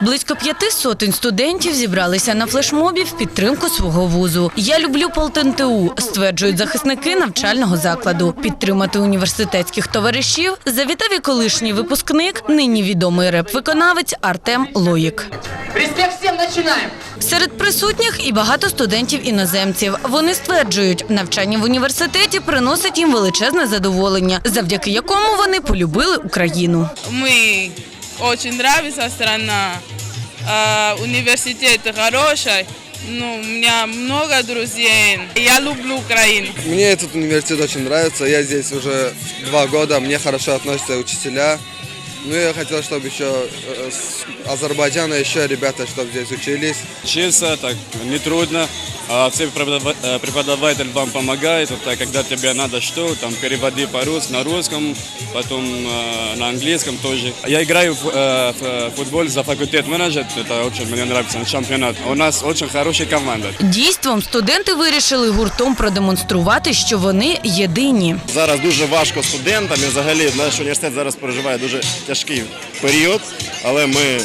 Близько п'яти сотень студентів зібралися на флешмобі в підтримку свого вузу. Я люблю ПолтНТУ, стверджують захисники навчального закладу. Підтримати університетських товаришів завітав і колишній випускник, нині відомий реп-виконавець Артем Лоїк. Респект! Серед присутніх і багато студентів-іноземців. Вони стверджують, навчання в університеті приносить їм величезне задоволення, завдяки якому вони полюбили Україну. Мы очень нравится страна, а, университет хороший, ну, у меня много друзей. Я люблю Украину. Мне этот университет очень нравится. Я здесь уже два года. Мне хорошо относятся учителя. Ну, я хотел, чтобы еще э, с Азербайджана еще ребята, чтобы здесь учились. Учиться так нетрудно, а все преподава- э, преподаватель вам помогает, вот, так, когда тебе надо что, там переводи по рус на русском, потом э, на английском тоже. Я играю в, э, в, э, футбол за факультет менеджер, это очень мне нравится, на чемпионат. У нас очень хорошая команда. Дійством студенти вирішили гуртом продемонструвати, що вони єдині. Зараз дуже важко студентам і взагалі наш університет зараз переживає дуже тяжкий період, але ми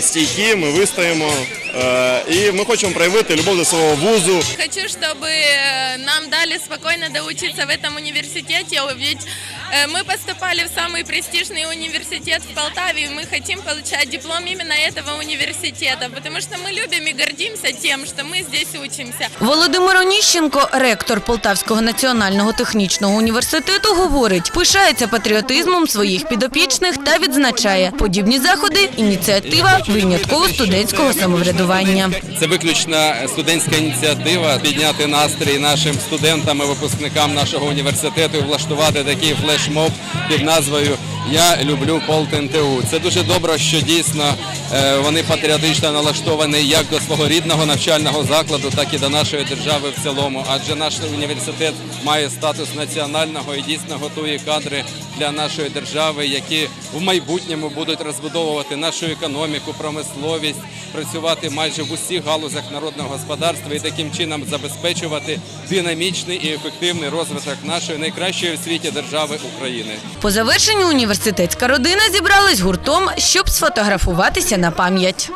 стійкі, ми вистоїмо е, і ми хочемо проявити любов до свого вузу. Хочу, чтобы э, нам дали спокойно доучиться в этом университете, ведь э, мы поступали в самый престижный университет в Полтаве, и мы хотим получать диплом именно этого университета, потому что мы любим и гордимся тем, что мы здесь учимся. Володимир Оніщенко, ректор Полтавського національного технічного університету, говорить, пишається патріотизмом своїх підопічних та відзначає подібні заходи ініціатива винятково студентського самоврядування. Це виключно студентська ініціатива підняти настрій нашим студентам і випускникам нашого університету і влаштувати такий флешмоб під назвою Я люблю ПолтНТУ. Це дуже добре, що дійсно е, вони патріотично налаштовані як до свого рідного навчального закладу, так і до нашої держави в цілому. Адже наш університет має статус національного і дійсно готує кадри для нашої держави, які в майбутньому будуть розбудовувати нашу економіку, промисловість, працювати майже в усіх галузях народного господарства і таким чином забезпечувати динамічний і ефективний розвиток нашої найкращої в світі держави України. По завершенню університетська родина зібралась гуртом, щоб сфотографуватися на пам'ять.